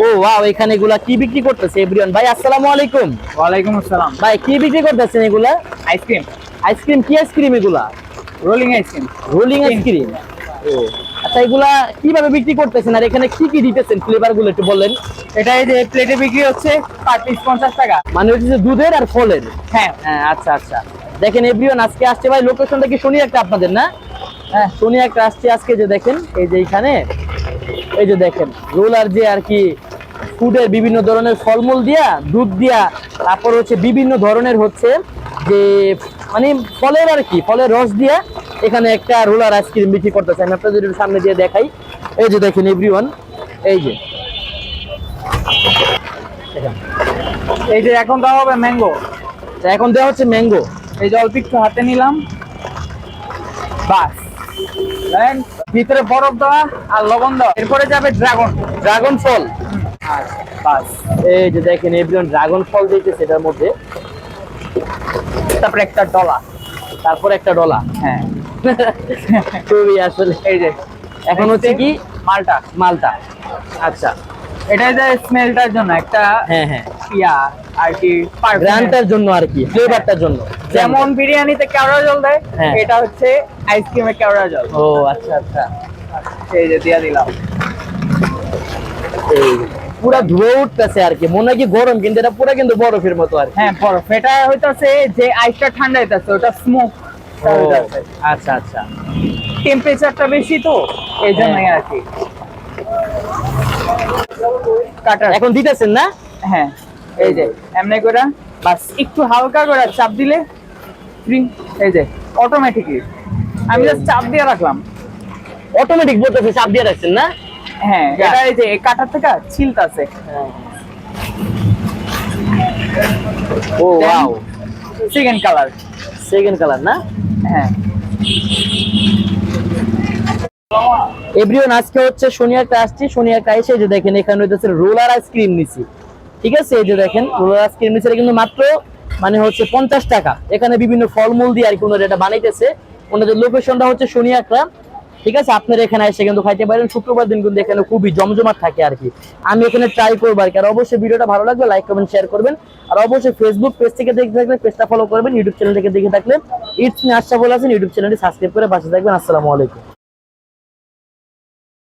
ও wow এখানে এগুলা কি বিক্রি করতেছে এভরিওয়ান? ভাই আসসালামু আলাইকুম। ওয়ালাইকুম আসসালাম। ভাই কি বিক্রি করতেছেন এগুলা? Ice cream. আইসক্রিম কি আইসক্রিম এগুলা? Rolling ice cream. Rolling ice cream? ও। আচ্ছা এগুলা কীভাবে বিক্রি করতেছেন আর এখানে কি কি দিতেছেন? ফ্লেভারগুলো একটু বললেন এটা এই যে প্লেটে বিক্রি হচ্ছে পার পিস পঞ্চাশ টাকা। মানে হচ্ছে দুধের আর ফলের? হ্যাঁ। হ্যাঁ আচ্ছা আচ্ছা। দেখেন এভরিওয়ান আজকে আসছে। ভাই লোকেশনটা কি শনি একটা আপনাদের না? হ্যাঁ। শনি একটা আসছে আজকে যে দেখেন এই যে এখানে এই যে দেখেন রোলার যে আর কি ফুডের বিভিন্ন ধরনের ফলমূল দিয়া দুধ দিয়া তারপর হচ্ছে বিভিন্ন ধরনের হচ্ছে যে মানে ফলের আর কি ফলের রস দিয়া এখানে একটা রোলার আইসক্রিম বিক্রি করতেছে। আমি আপনাদের সামনে দিয়ে দেখাই। এই যে দেখেন এভরিওয়ান এই যে। এই যে এখন দেওয়া হবে ম্যাঙ্গো এখন দেওয়া হচ্ছে ম্যাঙ্গো এই যে অল্প একটু হাতে নিলাম। বাস। ভিতরে বরফ দেওয়া আর লবণ দেওয়া। এরপরে যাবে ড্রাগন ড্রাগন ফল বাস এই যে দেখেন এভরিওয়ান ড্রাগন ফল দিতেছে এটার মধ্যে। তারপরে একটা ডলা তারপর একটা ডলা হ্যাঁ। খুবই আসলে এই যে এখন হচ্ছে কি? মালটা মালটা। আচ্ছা এটা যে স্মেলটার জন্য একটা হ্যাঁ হ্যাঁ। ইয়া আর কি। গ্রান্টার জন্য আর কি ফ্লেভারটার জন্য। যেমন বিরিয়ানিতে কেওড়া জল দেয় হ্যাঁ। এটা হচ্ছে আইসক্রিমে কেওড়া জল। ও আচ্ছা আচ্ছা। এই যে দিয়া দিলাম। পুরা ধুয়ে উঠতেছে আর কি মনে হয় কি গরম কিন্তু এটা পুরা কিন্তু বরফের মতো আর হ্যাঁ বরফ। এটা হইতাছে যে আইসটা ঠান্ডা হইতাছে ওটা স্মোক আচ্ছা আচ্ছা। টেম্পারেচারটা বেশি তো এই জন্যই আর কি। কাটার। এখন দিতেছেন না? হ্যাঁ। এই যে এমনি করে বাস একটু হালকা করে চাপ দিলে এই যে অটোমেটিকলি আমি জাস্ট চাপ দিয়ে রাখলাম। অটোমেটিক বলতেছে চাপ দিয়ে রাখছেন না? হ্যাঁ এটা এই যে কাটার থেকে ছিলতাছে ও wow second colour second colour না? হ্যাঁ। এভরিওয়ান আজকে হচ্ছে আসছি শনি একটা এসে যে দেখেন এখানে হইতেছে রোলার আইসক্রিম নিছি। ঠিক আছে? এই যে দেখেন কিন্তু মাত্র মানে হচ্ছে পঞ্চাশ টাকা। এখানে বিভিন্ন ফলমূল দিয়ে আর কি ওনারা এটা বানাইতেছে। ওনাদের লোকেশনটা হচ্ছে শনি একটা ঠিক আছে? আপনারা এখানে এসে কিন্তু খাইতে পারেন। শুক্রবার দিন কিন্তু এখানে খুবই জমজমাট থাকে আর কি। আমি এখানে ট্রাই করব আর কি। আর অবশ্যই ভিডিওটা ভালো লাগবে লাইক কমেন্ট শেয়ার করবেন। আর অবশ্যই ফেসবুক পেজ থেকে দেখে থাকলে পেজটা ফলো করবেন। ইউটিউব চ্যানেল থেকে দেখে থাকলে ইটস আশা বলে আছেন ইউটিউব চ্যানেলটি সাবস্ক্রাইব করে পাশে থাকবেন। আসসালামু আলাইকুম।